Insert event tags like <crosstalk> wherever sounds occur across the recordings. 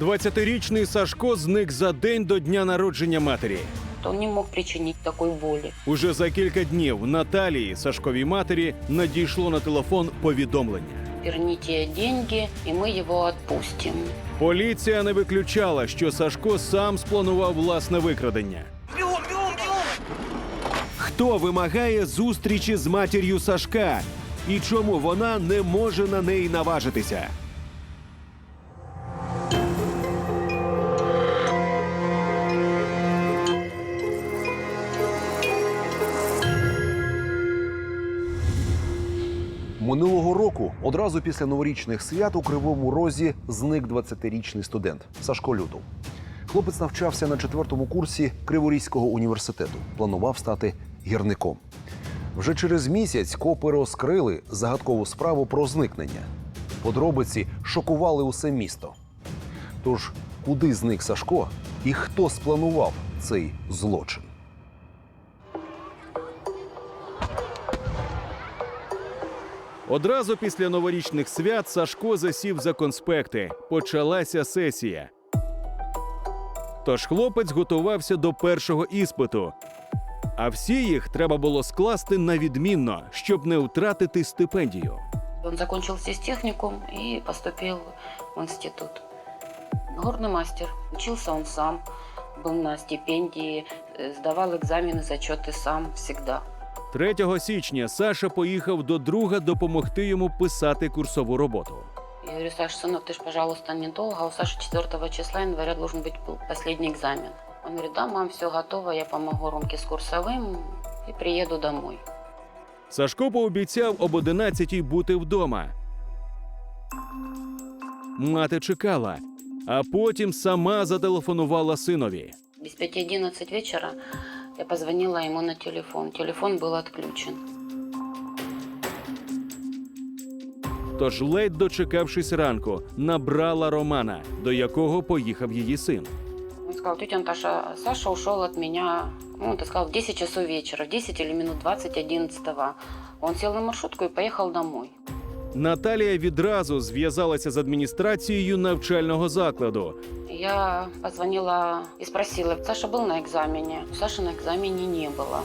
20-річний Сашко зник за день до дня народження матері. Он не мог причинить такой боли. Уже за кілька днів Наталії, Сашковій матері, надійшло на телефон повідомлення. Верните деньги, и мы его отпустим. Поліція не виключала, що Сашко сам спланував власне викрадення. Хто вимагає зустрічі з матір'ю Сашка? І чому вона не може на неї наважитися? Минулого року, одразу після новорічних свят у Кривому Розі зник 20-річний студент Сашко Лютов. Хлопець навчався на четвертому курсі Криворізького університету. Планував стати гірником. Вже через місяць копи розкрили загадкову справу про зникнення. Подробиці шокували усе місто. Тож, куди зник Сашко і хто спланував цей злочин? Одразу після новорічних свят Сашко засів за конспекти. Почалася сесія. Тож хлопець готувався до першого іспиту. А всі їх треба було скласти на відмінно, щоб не втратити стипендію. Он закончил сестехникум и поступил в институт. Горный мастер. Учился он сам, был на стипендии, э, сдавал экзамены, зачеты сам всегда. 3 січня Саша поїхав до друга допомогти йому писати курсову роботу. Я говорю, Саша, сынок, ты ж, пожалуйста, недолго. У Саши 4 числа января должен быть был последний экзамен. Он говорит, да, мам, все готово, я помогу Ромке с курсовым и приеду домой. Сашко пообіцяв об 11-й бути вдома. Мати чекала, а потім сама зателефонувала синові. Без 5.11 вечера я позвонила ему на телефон. Телефон был отключен. Тож, ледь дочекавшись ранку, набрала Романа, до якого поїхав її син. Он сказал, тетя Наташа, Саша ушел от меня, ну, ты сказал, в 10 часов вечера, в 10 или минут 20 11 Он сел на маршрутку и поехал домой. Наталія відразу зв'язалася з адміністрацією навчального закладу. Я позвонила и спросила, Саша был на экзамене? Саши на экзамене не было.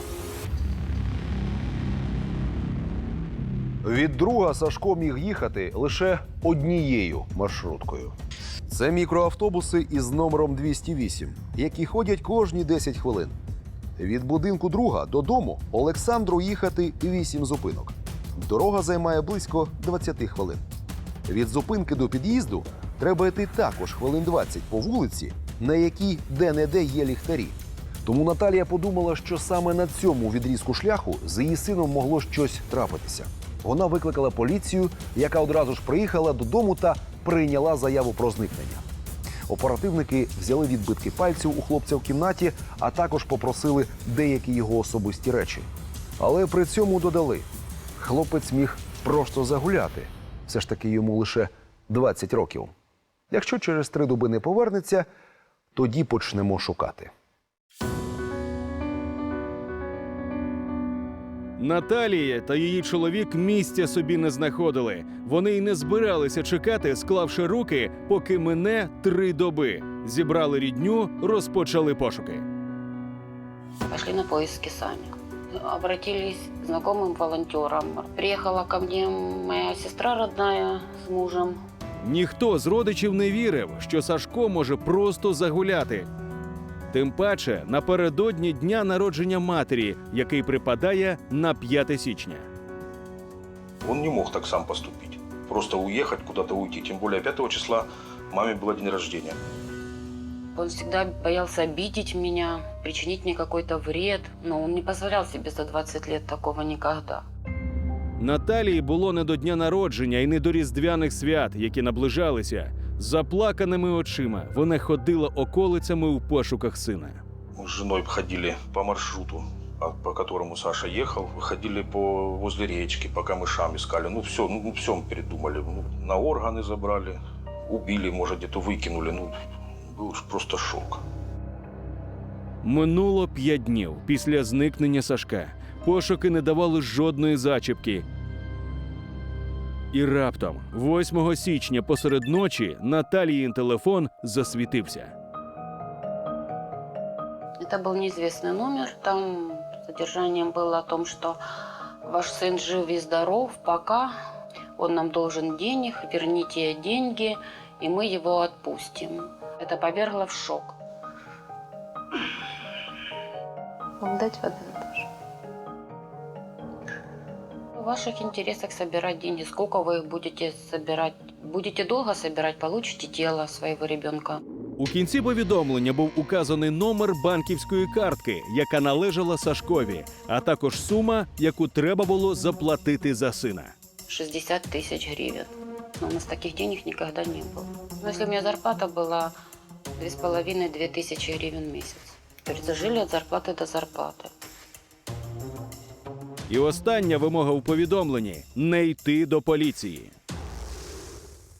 Від друга Сашко міг їхати лише однією маршруткою. Це мікроавтобуси із номером 208, які ходять кожні 10 хвилин. Від будинку друга додому Олександру їхати 8 зупинок. Дорога займає близько 20 хвилин. Від зупинки до під'їзду треба йти також хвилин 20 по вулиці, на якій де-не-де є ліхтарі. Тому Наталія подумала, що саме на цьому відрізку шляху з її сином могло щось трапитися. Вона викликала поліцію, яка одразу ж приїхала додому та прийняла заяву про зникнення. Оперативники взяли відбитки пальців у хлопця в кімнаті, а також попросили деякі його особисті речі. Але при цьому додали: хлопець міг просто загуляти. Все ж таки йому лише 20 років. Якщо через три доби не повернеться, тоді почнемо шукати. Наталія та її чоловік місця собі не знаходили. Вони й не збиралися чекати, склавши руки, поки мине три доби. Зібрали рідню, розпочали пошуки. Пошли на поиски сами. Обратились к знакомым волонтерам. Приехала ко мне моя сестра родная с мужем. Ніхто з родичів не вірив, що Сашко може просто загуляти. Тим паче напередодні дня народження матері, який припадає на 5 січня. Он не мог так сам поступить. Просто уехать, куда-то уйти. Тем более 5 числа маме было день рождения. Он всегда боялся обидеть меня, причинить мне какой-то вред, но он не позволял себе за 20 лет такого никогда. Наталії було не до дня народження і не до різдвяних свят, які наближалися. З заплаканими очима вона ходила околицями у пошуках сина. Мы с женой ходили по маршруту, а, по которому Саша ехал. Ходили по возле речки, по камышам искали. Ну все, ну все мы передумали. Ну, на органы забрали, убили, может где-то выкинули. Ну был ж просто шок. Минуло п'ять днів після зникнення Сашка. Пошуки не давали жодної зачіпки. І раптом, 8 січня посеред ночі, Наталіїн телефон засвітився. Это был неизвестный номер. Там содержанием было о том, что ваш сын жив и здоров, пока он нам должен денег, верните деньги, и мы его отпустим. Это повергло в шок. Вам дать воды, Наташа? В ваших интересах собирать деньги. Сколько вы их будете собирать? Будете долго собирать, получите тело своего ребенка. У кінці повідомлення був указаний номер банківської картки, яка належала Сашкові, а також сума, яку треба було заплатити за сина. 60 тысяч гривен. Но у нас таких денег никогда не было. Но если у меня зарплата была 2,5-2 тысячи гривен в месяц. То есть зажили от зарплаты до зарплаты. І остання вимога у повідомленні не йти до поліції.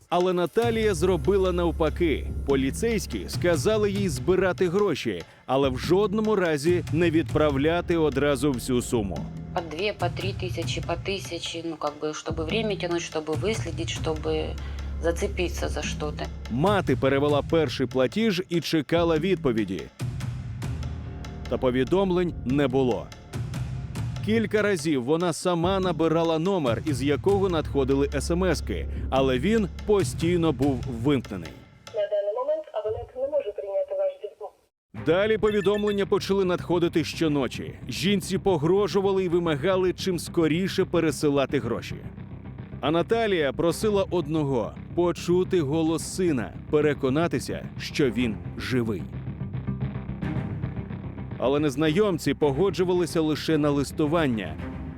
Але Наталія зробила навпаки. Поліцейські сказали їй збирати гроші, але в жодному разі не відправляти одразу всю суму. По 2, по 3 тысячи, по тысяче, ну как бы, чтобы время тянуть, чтобы выследить, чтобы зацепиться за что-то. Мати перевела перший платіж і чекала відповіді. Та повідомлень не було. Кілька разів вона сама набирала номер, із якого надходили смски, але він постійно був вимкнений. На даний момент абонент не може прийняти ваш дзвінок. Далі повідомлення почали надходити щоночі. Жінці погрожували і вимагали чим скоріше пересилати гроші. А Наталія просила одного почути голос сина, переконатися, що він живий. Але незнайомці погоджувалися лише на листування.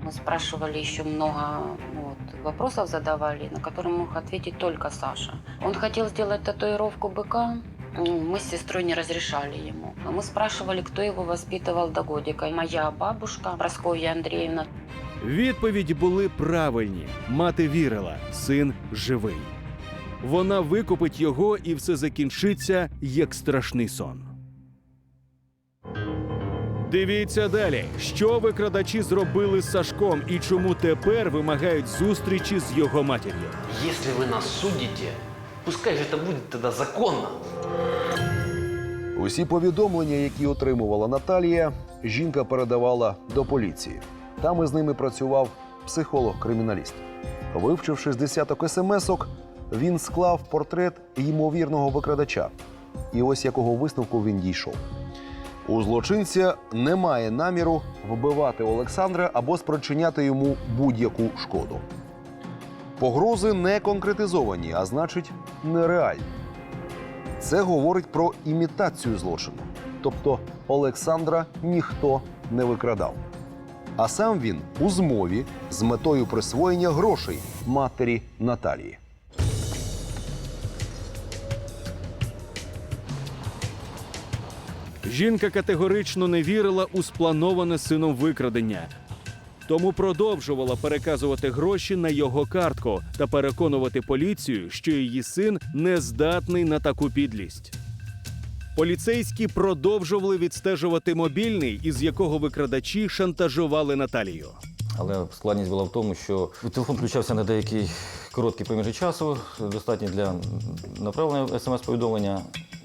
Мы спрашивали еще много ну, вот, вопросов задавали, на которые мог ответить только Саша. Он хотел сделать татуировку быка, ну, мы с сестрой не разрешали ему. А мы спрашивали, кто его воспитывал до годика. Моя бабушка, Прасковья Андреевна. Відповіді були правильні. Мати вірила, син живий. Вона викупить його, і все закінчиться як страшний сон. Дивіться далі, що викрадачі зробили з Сашком і чому тепер вимагають зустрічі з його матір'ю. Если вы нас судите, пускай же это будет тогда законно. Усі повідомлення, які отримувала Наталія, жінка передавала до поліції. Там із ними працював психолог-криміналіст. Вивчивши з десяток смс-ок, він склав портрет ймовірного викрадача. І ось якого висновку він дійшов. У злочинця немає наміру вбивати Олександра або спричиняти йому будь-яку шкоду. Погрози не конкретизовані, а значить, нереальні. Це говорить про імітацію злочину. Тобто Олександра ніхто не викрадав. А сам він у змові з метою присвоєння грошей матері Наталії. Жінка категорично не вірила у сплановане сином викрадення. Тому продовжувала переказувати гроші на його картку та переконувати поліцію, що її син не здатний на таку підлість. Поліцейські продовжували відстежувати мобільний, із якого викрадачі шантажували Наталію. Але складність була в тому, що телефон включався на деякий короткий проміжок часу, достатній для направлення смс-повідомлення,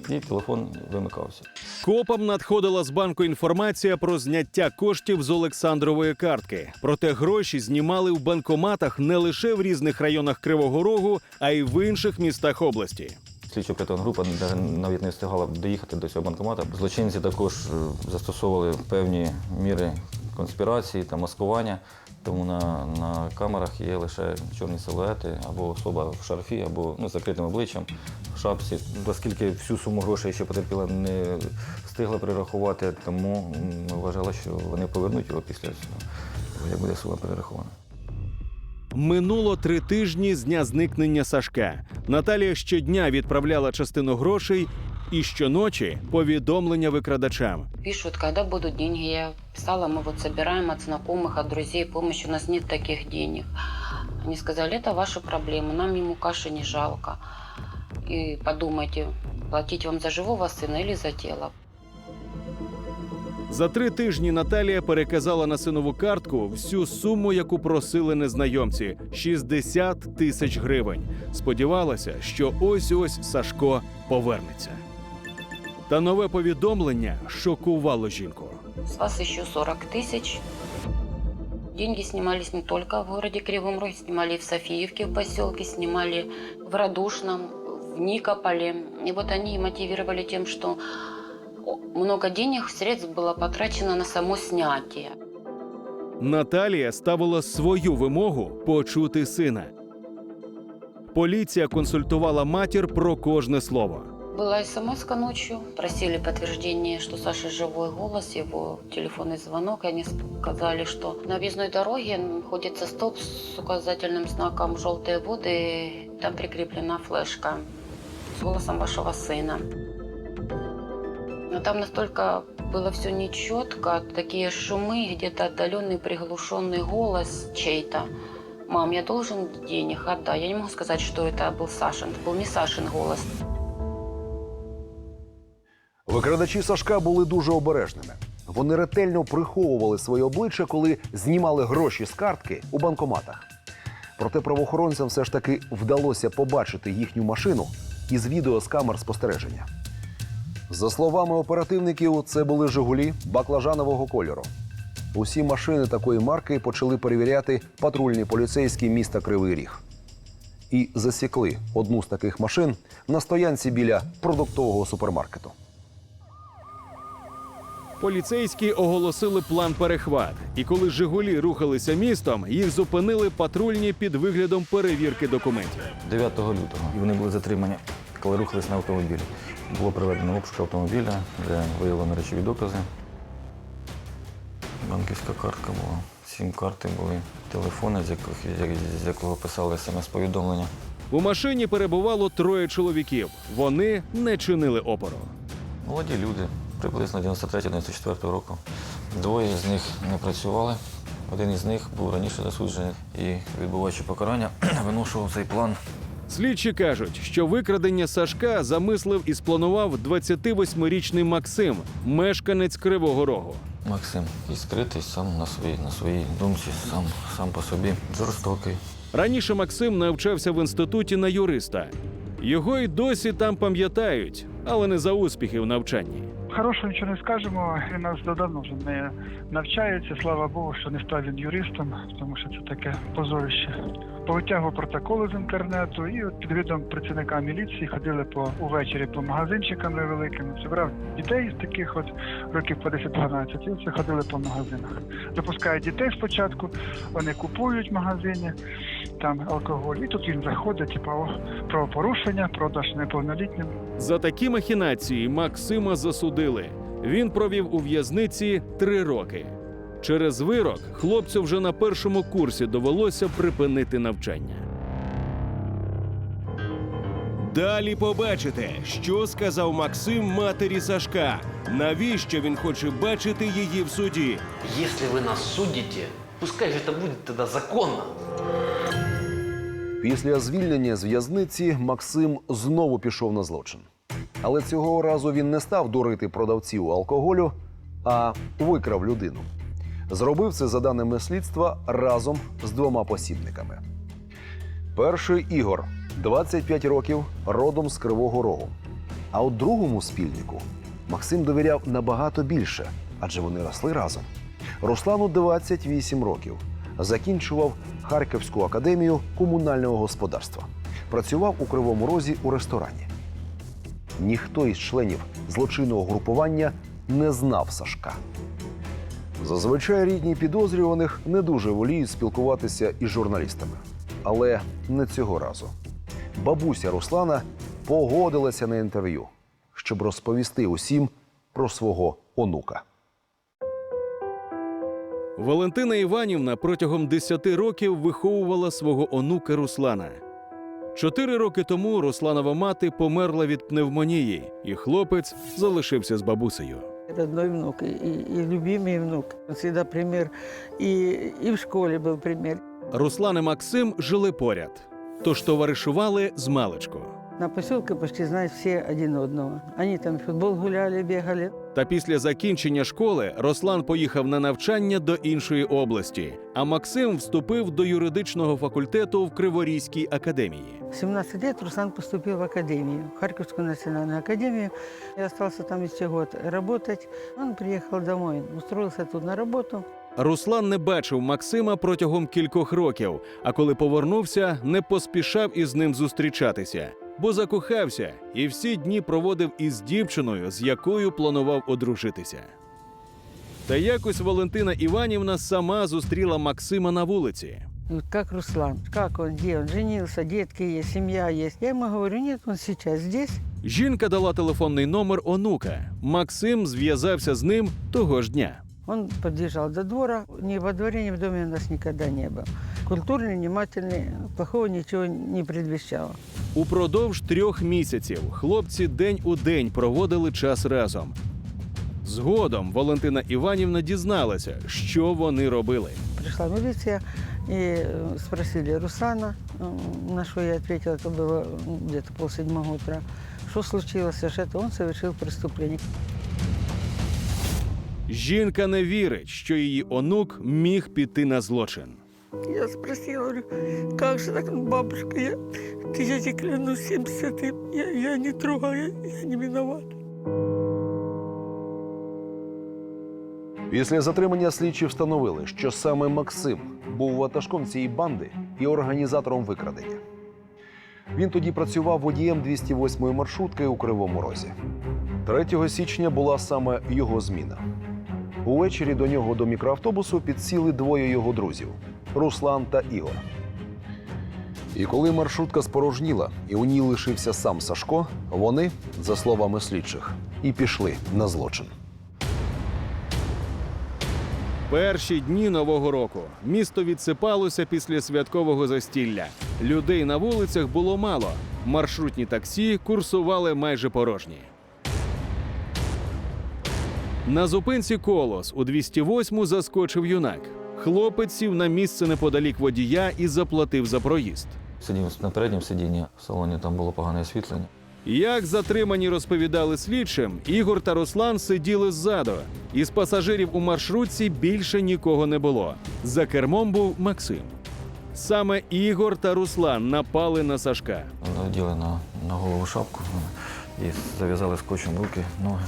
і телефон вимикався. Копам надходила з банку інформація про зняття коштів з Олександрової картки. Проте гроші знімали в банкоматах не лише в різних районах Кривого Рогу, а й в інших містах області. Слідчо оперативна група навіть не встигала доїхати до цього банкомата. Злочинці також е, застосовували певні міри конспірації та маскування. Тому на, на камерах є лише чорні силуети, або особа в шарфі, або ну, з закритим обличчям, в шапці. Оскільки всю суму грошей, що потерпіла, не встигла перерахувати, тому ми вважали, що вони повернуть його після цього, як буде сума перерахована. Минуло три тижні з дня зникнення Сашка. Наталія щодня відправляла частину грошей і щоночі повідомлення викрадачам. Пишут, когда будут деньги. Я писала, мы вот собираем от знакомых, от друзей помощь, у нас нет таких денег. Они сказали, это ваши проблемы, нам ему каши не жалко. И подумайте, платить вам за живого сына или за тело. За три тижні Наталія переказала на синову картку всю суму, яку просили незнайомці 60 тисяч гривень. Сподівалася, що ось ось Сашко повернеться. Та нове повідомлення шокувало жінку. С вас еще 40 тысяч. Деньги снимались не только в городе Кривом Роге, снимали в Софиевке, в поселке, снимали в Радушном, в Никополе. И вот они мотивировали тем, что много денег, средств было потрачено на само снятие. Наталія ставила свою вимогу почути сина. Поліція консультувала матір про кожне слово. Была смс ночью, просили подтверждение, что Саша живой голос, его телефонный звонок. И они сказали, что на объездной дороге находится столб с указательным знаком «Желтые воды». Там прикреплена флешка с голосом вашего сына. Но там настолько было все нечетко, такие шумы, где-то отдаленный приглушенный голос чей-то. Мам, я должен денег, отдай. Я не могу сказать, что это был Сашин. Это был не Сашин голос. Викрадачі Сашка були дуже обережними. Вони ретельно приховували своє обличчя, коли знімали гроші з картки у банкоматах. Проте правоохоронцям все ж таки вдалося побачити їхню машину із відео з камер спостереження. За словами оперативників, це були Жигулі баклажанового кольору. Усі машини такої марки почали перевіряти патрульні поліцейські міста Кривий Ріг. І засікли одну з таких машин на стоянці біля продуктового супермаркету. Поліцейські оголосили план перехват, і коли Жигулі рухалися містом, їх зупинили патрульні під виглядом перевірки документів. 9 лютого. І вони були затримані, коли рухались на автомобілі. Було проведено обшук автомобіля, де виявлено речові докази. Банківська картка була, сім карти були, телефони, з яких, з якого писали смс-повідомлення. У машині перебувало троє чоловіків. Вони не чинили опору. Молоді люди, приблизно 93-94 року. Двоє з них не працювали. Один із них був раніше засуджений і, відбуваючи покарання, <clears throat> виношував цей план Слідчі кажуть, що викрадення Сашка замислив і спланував 28-річний Максим, мешканець Кривого Рогу. Максим. іскритий сам на своїй, на своїй думці, сам, сам по собі. Жорстокий. Раніше Максим навчався в інституті на юриста. Його й досі там пам'ятають, але не за успіхи в навчанні. Хорошого нічого не скажемо. Він нас давно вже не навчається. Слава Богу, що не став він юристом, тому що це таке позорище. Повитягував протоколи з інтернету і от під видом працівника міліції ходили по увечері по магазинчикам невеликим. Зібрав дітей з таких от років по 10-12 і це ходили по магазинах. Запускають дітей спочатку, вони купують в магазині там алкоголь. І тут він заходить, типу, о, правопорушення, продаж неповнолітнім. За такі махінації Максима засудили. Він провів у в'язниці три роки. Через вирок хлопцю вже на першому курсі довелося припинити навчання. Далі побачите, що сказав Максим матері Сашка. Навіщо він хоче бачити її в суді? Если вы нас судите, пускай же это будет тогда законно. Після звільнення з в'язниці Максим знову пішов на злочин. Але цього разу він не став дурити продавців алкоголю, а викрав людину. Зробив це за даними слідства разом з двома посібниками. Перший Ігор 25 років, родом з Кривого Рогу. А от другому спільнику Максим довіряв набагато більше, адже вони росли разом. Руслану 28 років. Закінчував Харківську академію комунального господарства. Працював у Кривому Розі у ресторані. Ніхто із членів злочинного групування не знав Сашка. Зазвичай рідні підозрюваних не дуже воліють спілкуватися із журналістами. Але не цього разу. Бабуся Руслана погодилася на інтерв'ю, щоб розповісти усім про свого онука. Валентина Іванівна протягом 10 років виховувала свого онука Руслана. Чотири роки тому Русланова мати померла від пневмонії, і хлопець залишився з бабусею. Родной внук и, и, и любимый внук. Всегда пример. И, и в школе был пример. Руслан і Максим жили поряд, тож товаришували з маличку. На поселке почти знают все один одного. Они там в футбол гуляли, бегали. Та після закінчення школи Руслан поїхав на навчання до іншої області, а Максим вступив до юридичного факультету в Криворізькій академії. В 17 лет Руслан поступил в академию, в Харьковскую национальную академию. И остался там еще год работать. Он приехал домой, устроился тут на работу. Руслан не бачив Максима протягом кількох років, а коли повернувся, не поспішав із ним зустрічатися, бо закохався і всі дні проводив із дівчиною, з якою планував одружитися. Та якось Валентина Іванівна сама зустріла Максима на вулиці. Как Руслан, как он, где он, женился, детки есть, семья есть. Я ему говорю, нет, он сейчас здесь. Жінка дала телефонний номер онука. Максим зв'язався з ним того ж дня. Он подъезжал до двора. Ни во дворе, ни в доме у нас никогда не был Культурный, внимательный, плохого ничего не предвещало. Упродовж трьох місяців хлопці день у день проводили час разом. Згодом Валентина Іванівна дізналася, що вони робили. Пришла милиция и э, спросили Руслана, м, на что я ответила, это было м, где-то полседьмого утра, что случилось, что это он совершил преступление. Жінка не вірить, що її онук міг піти на злочин. Я спросила, говорю, как же так, бабушка, я, ты, я тебе клянусь 70 я, я не трогала, я, не виновата. Після затримання слідчі встановили, що саме Максим був ватажком цієї банди і організатором викрадення. Він тоді працював водієм 208-ї маршрутки у Кривому Розі. 3 січня була саме його зміна. Увечері до нього до мікроавтобусу підсіли двоє його друзів Руслан та Ігор. І коли маршрутка спорожніла і у ній лишився сам Сашко, вони, за словами слідчих, і пішли на злочин. Перші дні нового року місто відсипалося після святкового застілля. Людей на вулицях було мало. Маршрутні таксі курсували майже порожні. На зупинці колос у 208-му заскочив юнак. Хлопець сів на місце неподалік водія і заплатив за проїзд. Сидів на передньому сидінні, в салоні там було погане освітлення. Як затримані розповідали слідчим, Ігор та Руслан сиділи ззаду. Із пасажирів у маршрутці більше нікого не було. За кермом був Максим. Саме Ігор та Руслан напали на Сашка. Наділи на, на голову шапку і зав'язали скотчем руки, ноги.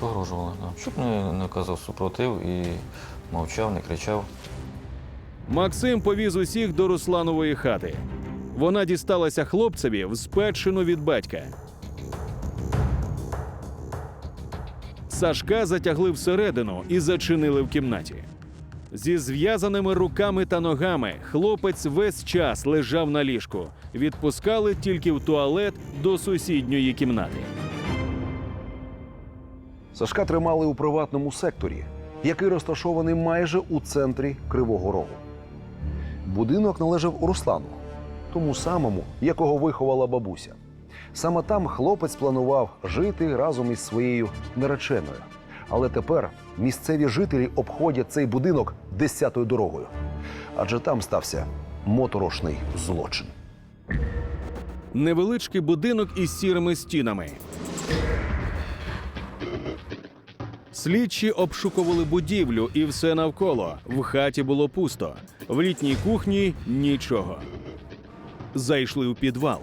Погрожували, да. щоб не, не казав супротив і мовчав, не кричав. Максим повіз усіх до Русланової хати. Вона дісталася хлопцеві в спадщину від батька. Сашка затягли всередину і зачинили в кімнаті. Зі зв'язаними руками та ногами хлопець весь час лежав на ліжку. Відпускали тільки в туалет до сусідньої кімнати. Сашка тримали у приватному секторі, який розташований майже у центрі Кривого Рогу. Будинок належав Руслану, тому самому, якого виховала бабуся. Саме там хлопець планував жити разом із своєю нареченою. Але тепер місцеві жителі обходять цей будинок десятою дорогою, адже там стався моторошний злочин. Невеличкий будинок із сірими стінами. Слідчі обшукували будівлю і все навколо. В хаті було пусто. В літній кухні нічого. Зайшли у підвал.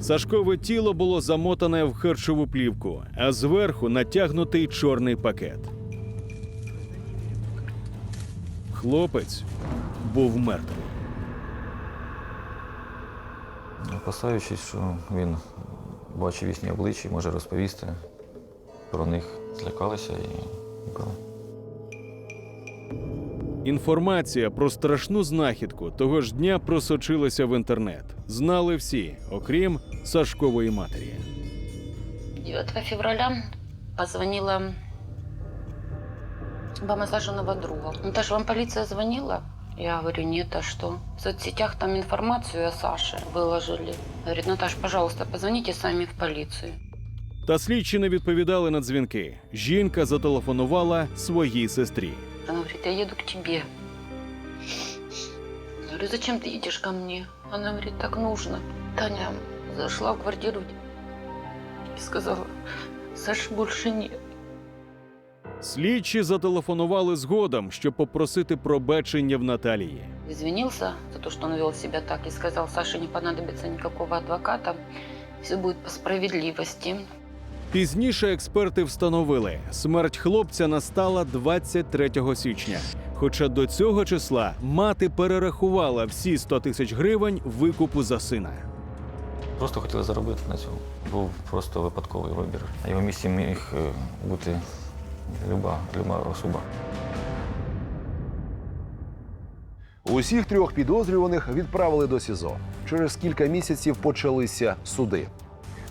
Сашкове тіло було замотане в харчову плівку, а зверху натягнутий чорний пакет. Хлопець був мертвий. Опасаючись, що він бачив їхні обличчя може розповісти про них, злякалися і вбили. Інформація про страшну знахідку того ж дня просочилася в інтернет. Знали всі, окрім Сашкової матері. 9 февраля позвонила мама Сашиного друга. Наташа, вам полиция звонила? Я говорю, нет, а что? В соцсетях там информацию о Саше выложили. Говорит, Наташ, пожалуйста, позвоните сами в полицию. Та слідчі не відповідали на дзвінки. Жінка зателефонувала своїй сестрі. Она говорит, я еду к тебе. говорю, зачем ты едешь ко мне? Она говорит, так нужно. Таня зашла в квартиру и сказала, Саши больше нет. Слідчі зателефонували згодом, щоб попросити пробачення в Наталії. Извинился за то, что он вел себя так, и сказал, Саше не понадобится никакого адвоката, все будет по справедливости. Пізніше експерти встановили, смерть хлопця настала 23 січня. Хоча до цього числа мати перерахувала всі 100 тисяч гривень викупу за сина. Просто хотіли заробити на цьому. Був просто випадковий вибір. На його місці міг е, бути люба, люба особа. Усіх трьох підозрюваних відправили до СІЗО. Через кілька місяців почалися суди.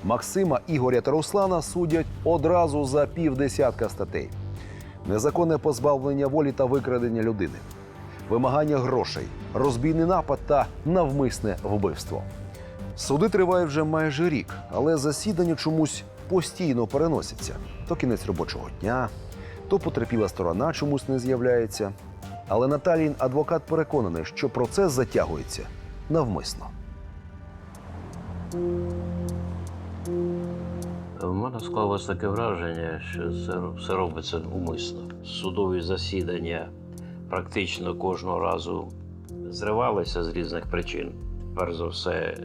Максима, Ігоря та Руслана судять одразу за півдесятка статей: незаконне позбавлення волі та викрадення людини, вимагання грошей, розбійний напад та навмисне вбивство. Суди тривають вже майже рік, але засідання чомусь постійно переносяться. То кінець робочого дня, то потерпіла сторона чомусь не з'являється. Але Наталін адвокат переконаний, що процес затягується навмисно. У мене склалось таке враження, що це все робиться умисно. Судові засідання практично кожного разу зривалися з різних причин. Перш за все,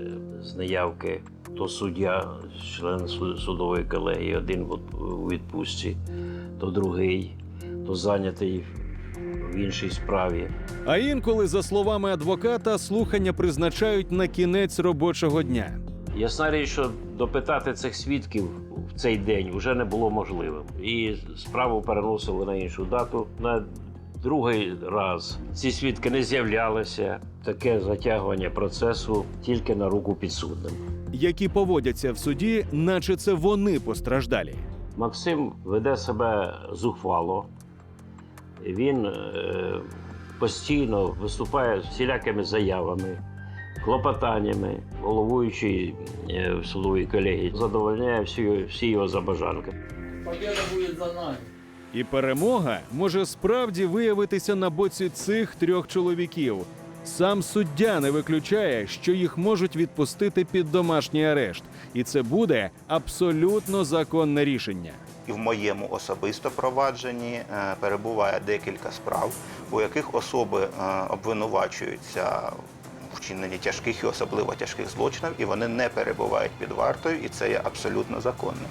з неявки то суддя, член судової колегії, один у відпустці, то другий, то зайнятий в іншій справі. А інколи, за словами адвоката, слухання призначають на кінець робочого дня. Ясна річ, що допитати цих свідків в цей день вже не було можливим. І справу переносили на іншу дату. На другий раз ці свідки не з'являлися. Таке затягування процесу тільки на руку підсудним. які поводяться в суді, наче це вони постраждалі. Максим веде себе зухвало. Він е, постійно виступає з всілякими заявами, клопотаннями. Головуючий е, в судовій колегії задовольняє всі, всі його забажанки. І перемога може справді виявитися на боці цих трьох чоловіків. Сам суддя не виключає, що їх можуть відпустити під домашній арешт, і це буде абсолютно законне рішення. І в моєму особисто провадженні е, перебуває декілька справ, у яких особи е, обвинувачуються в вчиненні тяжких і особливо тяжких злочинів, і вони не перебувають під вартою, і це є абсолютно законним.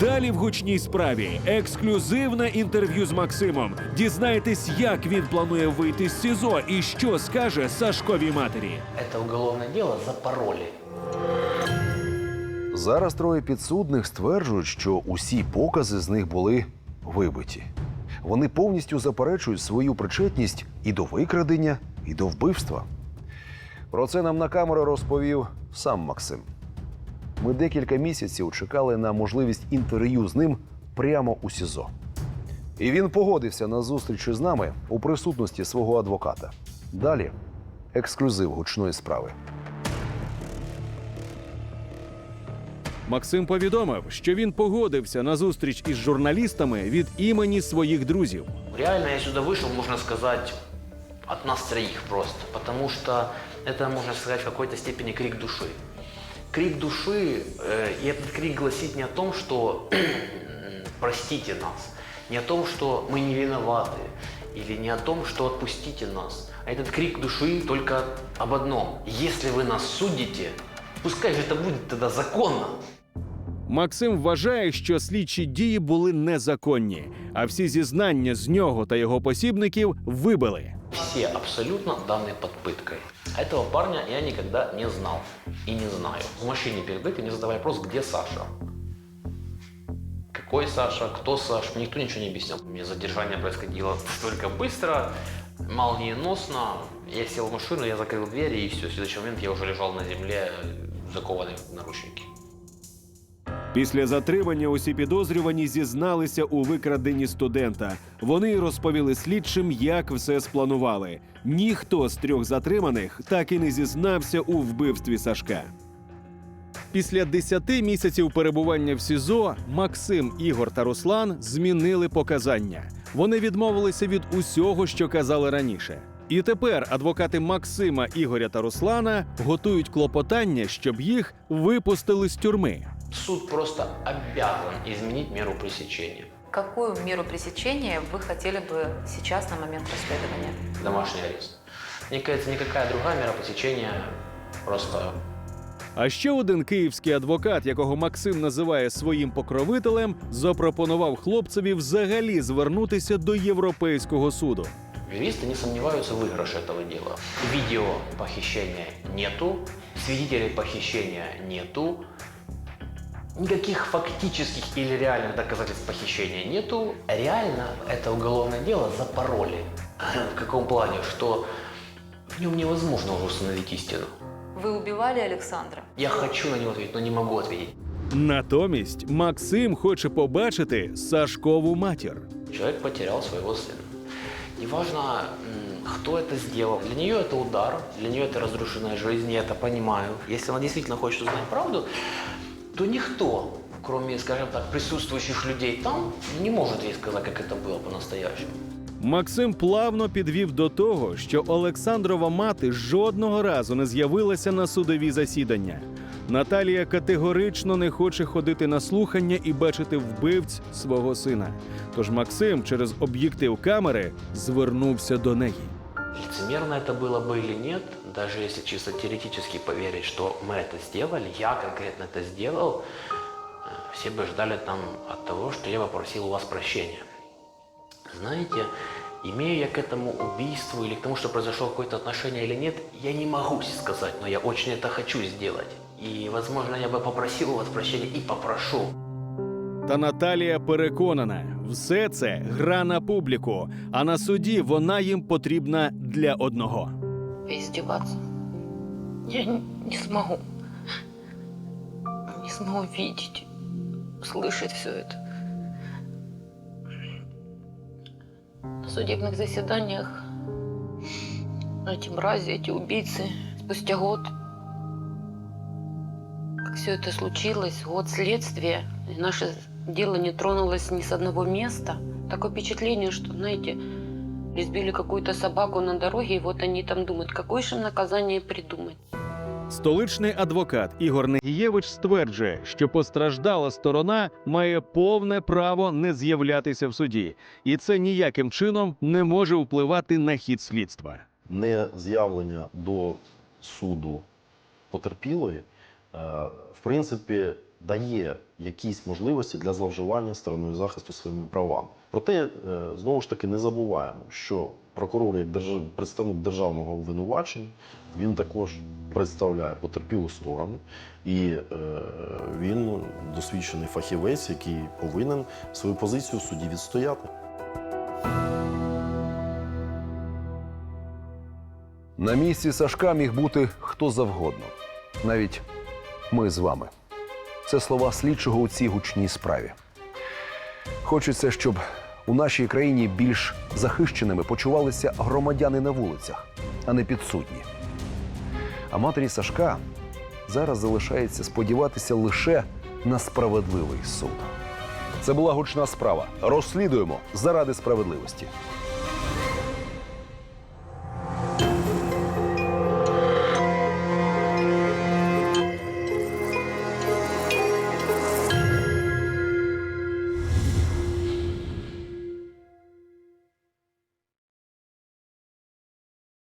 Далі в гучній справі ексклюзивне інтерв'ю з Максимом. Дізнайтесь, як він планує вийти з СІЗО і що скаже Сашковій матері. Это уголовное дело запороли. Зараз троє підсудних стверджують, що усі покази з них були вибиті. Вони повністю заперечують свою причетність і до викрадення, і до вбивства. Про це нам на камеру розповів сам Максим. Ми декілька місяців чекали на можливість інтерв'ю з ним прямо у СІЗО. І він погодився на зустріч із нами у присутності свого адвоката. Далі ексклюзив гучної справи. Максим повідомив, що він погодився на зустріч із журналістами від імені своїх друзів. Реально я сюда вышел, можно сказать, от нас троих просто. Потому что это, можно сказать, в какой-то степени крик души. Крик души, э, и этот крик гласит не о том, что простите нас, не о том, что мы не виноваты, или не о том, что отпустите нас. А этот крик души только об одном. Если вы нас судите, пускай же это будет тогда законно. Максим вважає, що слідчі дії були незаконні, а всі зізнання з нього та його посібників вибили. Все абсолютно даны под пыткой. А Этого парня я никогда не знал и не знаю. В машине перед этим мне задавали вопрос, где Саша? Какой Саша? Кто Саша? Мне никто ничего не объяснял. У меня задержание происходило настолько быстро, молниеносно. Я сел в машину, я закрыл двери, и все. В следующий момент я уже лежал на земле, э, закованный в наручники. Після затримання усі підозрювані зізналися у викраденні студента. Вони розповіли слідчим, як все спланували. Ніхто з трьох затриманих так і не зізнався у вбивстві Сашка. Після 10 місяців перебування в СІЗО Максим, Ігор та Руслан змінили показання. Вони відмовилися від усього, що казали раніше. І тепер адвокати Максима, Ігоря та Руслана готують клопотання, щоб їх випустили з тюрми Суд просто обязан изменить меру пресечения. Какую меру пресечения вы хотели бы сейчас на момент расследования? Домашний арест. Мне кажется, никакая другая мера пресечения просто А ще один київський адвокат, якого Максим називає своїм покровителем, запропонував хлопцеві взагалі звернутися до Європейського суду. Юристы не сомневаются в выигрыше этого дела. Видео похищения нету, свидетелей похищения нету, Никаких фактических или реальных доказательств похищения нету. Реально это уголовное дело запороли. В каком плане? Что в нем невозможно уже установить истину. Вы убивали Александра? Я хочу на него ответить, но не могу ответить. Натомість Максим хоче побачити Сашкову матір. Человек потерял своего сына. Неважно, кто это сделал. Для нее это удар, для нее это разрушенная жизнь, я это понимаю. Если она действительно хочет узнать правду, то никто, кроме, скажем так, присутствующих людей там, не может ей сказать, как это было по-настоящему. Максим плавно підвів до того, що Олександрова мати жодного разу не з'явилася на судові засідання. Наталія категорично не хоче ходити на слухання і бачити вбивць свого сина. Тож Максим через об'єктив камери звернувся до неї. Лицемерно это было бы или нет, даже если чисто теоретически поверить, что мы это сделали, я конкретно это сделал, э, все бы ждали там от того, что я попросил у вас прощения. Знаете, имею я к этому убийству или к тому, что произошло какое-то отношение или нет, я не могу сказать, но я очень это хочу сделать. И, возможно, я бы попросил у вас прощения и попрошу. Та Наталія переконана, все це гра на публіку, а на суді вона їм потрібна для одного. Издеваться. Я не, не смогу. Не смогу видеть, слышать все это. На судебных заседаниях эти мрази, эти убийцы спустя год, как все это случилось, год следствия, и наше дело не тронулось ни с одного места. Такое впечатление, что, знаете, избили какую-то собаку на дороге, и вот они там думают, какое же им наказание придумать. Столичний адвокат Ігор Негієвич стверджує, що постраждала сторона має повне право не з'являтися в суді, і це ніяким чином не може впливати на хід слідства. не з'явлення до суду потерпілої, е, в принципі, дає якісь можливості для зловживання стороною захисту своїми правами. Проте, е, знову ж таки, не забуваємо, що прокурор, як представник державного обвинувачення, він також представляє потерпілу сторону, і е, він досвідчений фахівець, який повинен свою позицію в суді відстояти. На місці Сашка міг бути хто завгодно, навіть ми з вами. Це слова слідчого у цій гучній справі. Хочеться, щоб у нашій країні більш захищеними почувалися громадяни на вулицях, а не підсудні. А матері Сашка зараз залишається сподіватися лише на справедливий суд. Це була гучна справа. Розслідуємо заради справедливості.